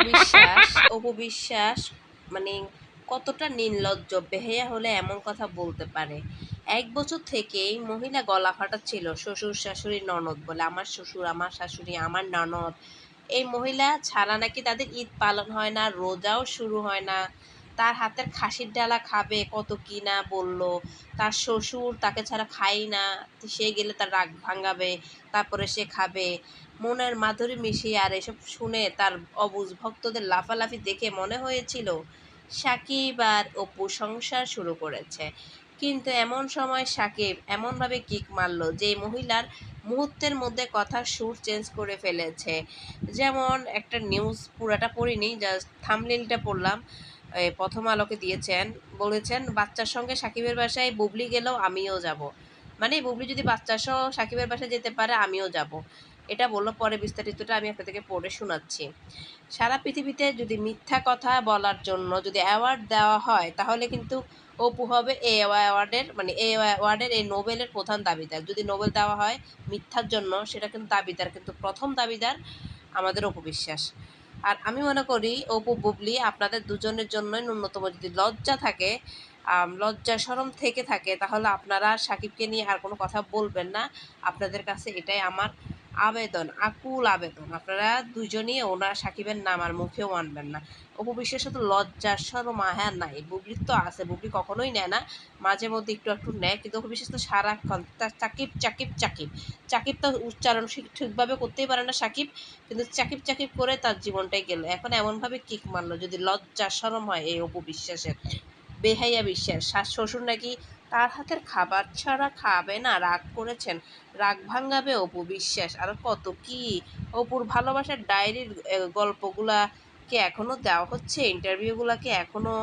অপবিশ্বাস অপবিশ্বাস মানে কতটা নির্লজ্জ, বেহেয়া হলে এমন কথা বলতে পারে। এক বছর থেকেই মহিলা গলা ফাটাচ্ছিল শ্বশুর শাশুড়ি ননদ বলে, আমার শ্বশুর, আমার শাশুড়ি, আমার ননদ। এই মহিলা ছাড়া নাকি তাদের ঈদ পালন হয় না, রোজাও শুরু হয় না। তার হাতের খাসির ডালা খাবে কত কি না বলল। তার শ্বশুর তাকে ছাড়া খাই না। সে গেলে তার রাগ ভাঙাবে, তারপরে সে খাবে। মনের মাধুরী মিশিয়ে আর এসব শুনে তার অবুজ ভক্তদের লাফালাফি দেখে মনে হয়েছিল, সাকিব আর অপু সংসার শুরু করেছে। কিন্তু এমন সময় সাকিব এমনভাবে কিক মারলো যে মহিলার মুহূর্তের মধ্যে কথার সুর চেঞ্জ করে ফেলেছে। যেমন একটা নিউজ পুরাটা পড়িনি জাস্ট থামলিলটা পড়লাম। প্রথম আলোকে দিয়েছেন, বলেছেন, বাচ্চার সঙ্গে সাকিবের বাসায় বুবলি গেলেও আমিও যাব। মানে বুবলি যদি বাচ্চা সহ সাকিবের বাসায় যেতে পারে, আমিও যাব। এটা বলল পরে বিস্তারিতটা আমি আপনাদেরকে পড়ে শোনাচ্ছি। সারা পৃথিবীতে যদি মিথ্যা কথা বলার জন্য যদি অ্যাওয়ার্ড দেওয়া হয়, তাহলে কিন্তু অপু হবে এই অ্যাওয়ার্ডের মানে এ অ্যাওয়ার্ডের, এই নোবেলের প্রধান দাবিদার। যদি নোবেল দেওয়া হয় মিথ্যার জন্য, সেটা কিন্তু দাবিদার, কিন্তু প্রথম দাবিদার আমাদের অপু বিশ্বাস। আর আমি মনে করি, অপু, বুবলি, আপনাদের দুজনের জন্যই ন্যূনতম যদি লজ্জা থাকে লজ্জা সরম থেকে থাকে, তাহলে আপনারা সাকিবকে নিয়ে আর কোনো কথা বলবেন না। আপনাদের কাছে এটাই আমার আবেদন, আকুল আবেদন। আপনারা দুজনই ওনার সাকিবের নাম আর মুখেও আনবেন না। অপু তো লজ্জা সরম হ্যাঁ নাই। বুবলির তো আছে, বুবলি কখনোই নেয় না। মাঝে মধ্যে একটু একটু নেয়, কিন্তু অপু তো সারাক্ষণ তার চাকিব চাকিব চাকিব। চাকিব তো উচ্চারণ ঠিকভাবে করতেই পারে না সাকিব, কিন্তু চাকিব চাকিব করে তার জীবনটাই গেল। এখন এমনভাবে কিক মারলো, যদি লজ্জা সরম হয় এই অপু বিশ্বাসের। বেহাইয়া বিশ্বাস শ্বশুর নাকি তার হাতের খাবার ছাড়া খাবে না, রাগ করেছেন। রাগ ভাঙাবে অপু, বিশ্বাস। আর কত কি? অপুর ভালোবাসার ডায়েরির গল্পগুলা কি এখনও দেওয়া হচ্ছে? ইন্টারভিউগুলা কি এখনও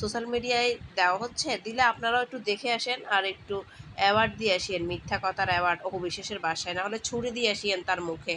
সোশ্যাল মিডিয়ায় দেওয়া হচ্ছে? দিলে আপনারাও একটু দেখে আসেন আর একটু অ্যাওয়ার্ড দিয়ে আসিয়েন মিথ্যা কথার অ্যাওয়ার্ড, অপু বিশ্বাসের বাসায়। না হলে ছুরি দিয়ে আসিয়েন তার মুখে।